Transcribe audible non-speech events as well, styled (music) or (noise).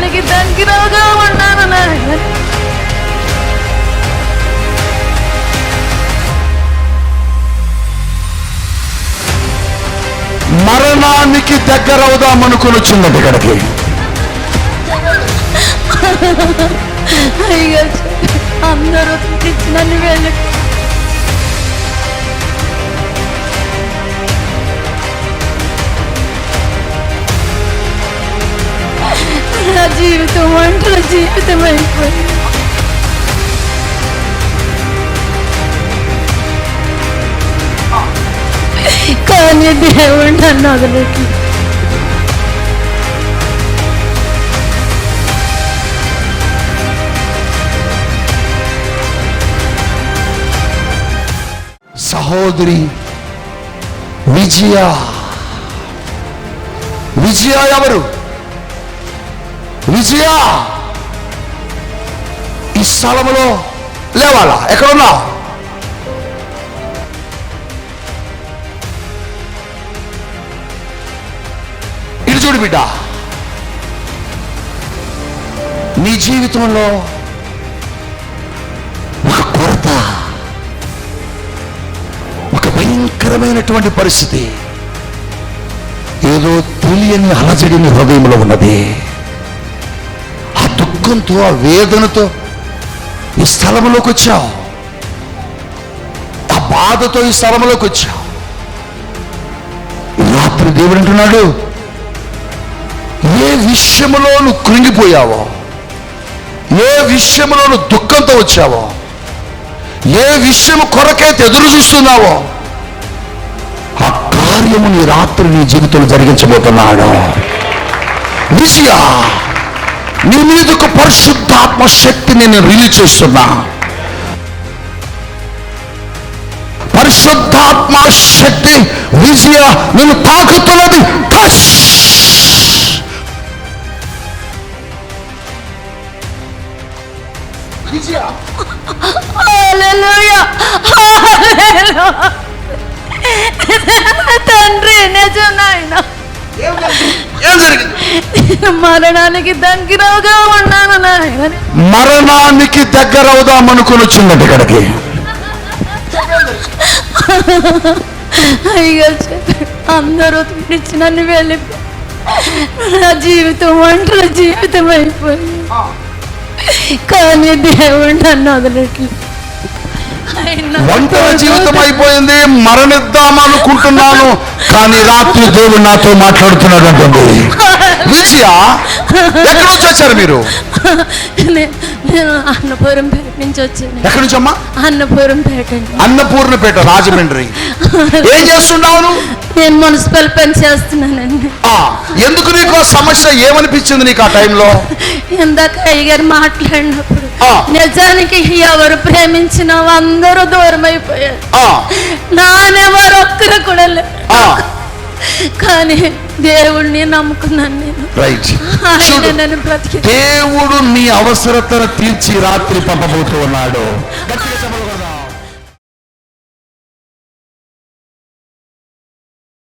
దానికి తంకిరాగా ఉన్నాను మరణానికి దగ్గర అవుదాం అనుకుని వచ్చిందండి ఇక్కడికి. అందరూ నన్ను వెళ్ళి జీవితం ఒంటరి జీవితం అయిపోయింది కానీ దేవుడు నన్ను వదలట్లేదు. సహోదరి విజయ. విజయ ఎవరు? విజయ ఈ స్థలంలో లేవాలా? ఎక్కడున్నా? ఇటు చూడు బిడ్డ. నీ జీవితంలో ఒక కొరత ఒక భయంకరమైనటువంటి పరిస్థితి ఏదో తెలియని అలజడిని హృదయంలో ఉన్నది. దుఃఖంతో ఆ వేదనతో ఈ స్థలంలోకి వచ్చావు. ఆ బాధతో ఈ స్థలంలోకి వచ్చావు. రాత్రి దేవుడు అంటున్నాడు ఏ విషయంలో నువ్వు కృంగిపోయావో ఏ విషయంలో నువ్వు దుఃఖంతో వచ్చావో ఏ విషయం కొరకైతే ఎదురు చూస్తున్నావో ఆ కార్యము నీ రాత్రి నీ జీవితంలో జరిగించబోతున్నాడు. విజయ నీ మీదకు పరిశుద్ధాత్మ శక్తిని నేను రిలీజ్ చేస్తున్నా. పరిశుద్ధాత్మ శక్తి విజయ నేను తాకుతున్నది టచ్ తండ్రి నిజం నాయన. ఏం మరణానికి దగ్గరగా ఉన్నాను నాయన. మరణానికి దగ్గర అవుదాం అనుకుని వచ్చిందండి ఇక్కడికి. అయ్యో అందరూ పిలిచి నన్ను వెళ్ళి నా జీవితం ఒంటరి జీవితం అయిపోయింది. కానీ దేవుడు నన్ను వదలట్లేదు. ఆయన ఒంటరి జీవితం అయిపోయింది మరణిద్దాం అనుకుంటున్నాను కానీ రాత్రి దేవుడు నాతో మాట్లాడుతున్నాడు అంటుంది విజయ (laughs) ఎక్కడి నుంచి వచ్చారు మీరు? నేను అన్నపురం పేట నుంచి వచ్చాను. ఎక్కడి నుంచి అమ్మా? అన్నపురం పేట అండి. అన్నపూర్ణపేట రాజమండ్రి. ఏం చేస్తున్నావు? నేను మున్సిపల్ పని చేస్తున్నానండి. ఎందుకు నీకు సమస్య? ఏమనిపించింది నీకు ఆ టైంలో? ఇందాక అయ్యగారు మాట్లాడినప్పుడు. నిజానికి ఎవరు ప్రేమించిన అందరూ దూరం అయిపోయారు ఆ. నానెవరు ఒక్కరు కూడా ఆ. కానీ దేవుణ్ణి నమ్ముకున్నాను నేను. రైట్ నన్ను బ్రతికి దేవుడు నీ అవసరతను తీర్చి రాత్రి పంపబోతూ ఉన్నాడు గట్టిగా చెప్పాలి